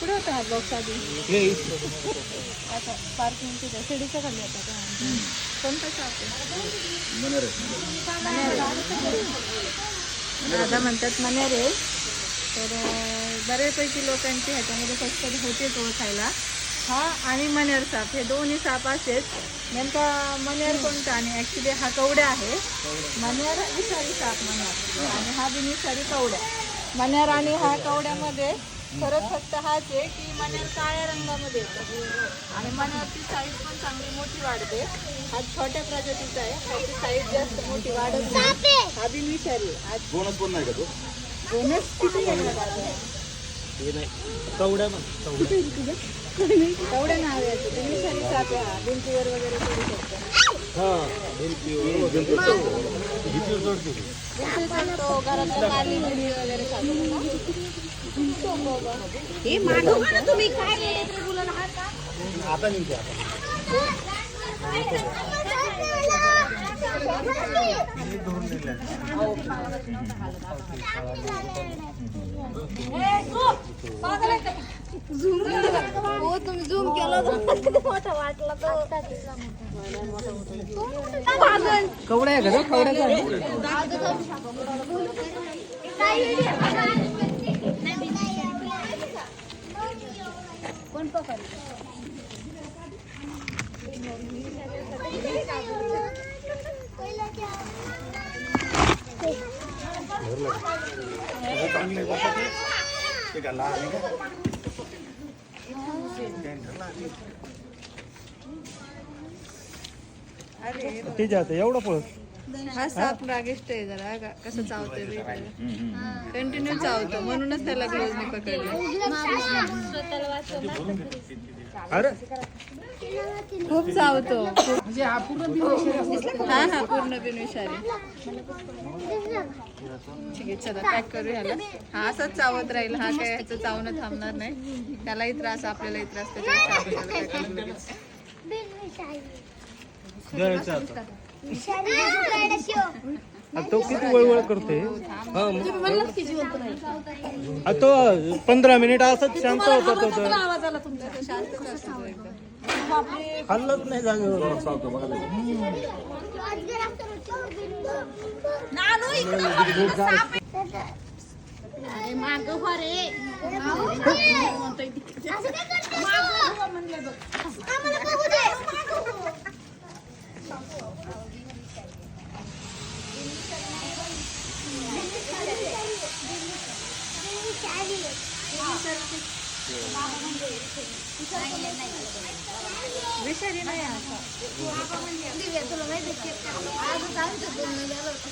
कुठे होता हा बॉक्स आधी? आता पार्किंग तिथे शिडीच्या खाली होता का? कोणता शॉप आहे? दादा म्हणतात मनेरे. तर बऱ्यापैकी लोकांची ह्याच्यामध्ये फक्त होतेच ओळखायला. हा आणि मनेर साप हे दोन्ही साप असेच. नेमका मनेर कोणता आणि ॲक्च्युली हा कवड्या आहे. मनेर विषारी साप मनेर आणि हा बी विषारी कवड्या. मनेर आणि हा कवड्यामध्ये फरक फक्त हाच आहे की मनेर काळ्या रंगामध्ये येतो. आणि मनेरची साईज पण चांगली मोठी वाढते. हा छोट्या प्रजातीचा आहे. ह्याची साईज जास्त मोठी वाढत नाही. हा बी विषारी आहे. हा बोनस पण नाही का तो? बोनस किती येणार कवड्या कवड्या. नाव याचं. साप हा. भिंतीवर वगैरे चढू शकतो. हा. भिंतीवर भिंतीवर चढतो ते. भिंतीवर चढतो, घरातल्या नाली बिली वगैरे खातो. आता निघते आता हो तुम्ही झूम केला तर किती मोठा वाटला तो. कवड्या आहे का तो? कवड्याचा? कोण पकड चांगले ते. ते का लहान आहे का? अरे एवढं पळ हा साप रागिष्ट आहे जरा गा- कसं चावतोय कंटिन्यू चावतो म्हणूनच त्याला ग्लोजने पकडलं अरे. खूप चावतो. हा हा पूर्ण बिनविषारी ठीक आहे चला पॅक करू ह्याला हा असंच चावत राहील. हा काय ह्याचं चावणं थांबणार नाही. त्यालाही त्रास आपल्यालाही त्रास त्याच्यापेक्षा तो किती वळवळ करते तो पंधरा मिनिट असंच शांत होता तो तर. शांतच असतो तो एकदम हल्लत नाही जागेवर. माग रे आम्हाला विषारी नाही हा तुला माहिती आजच आमचं बोलणं झालं होतं.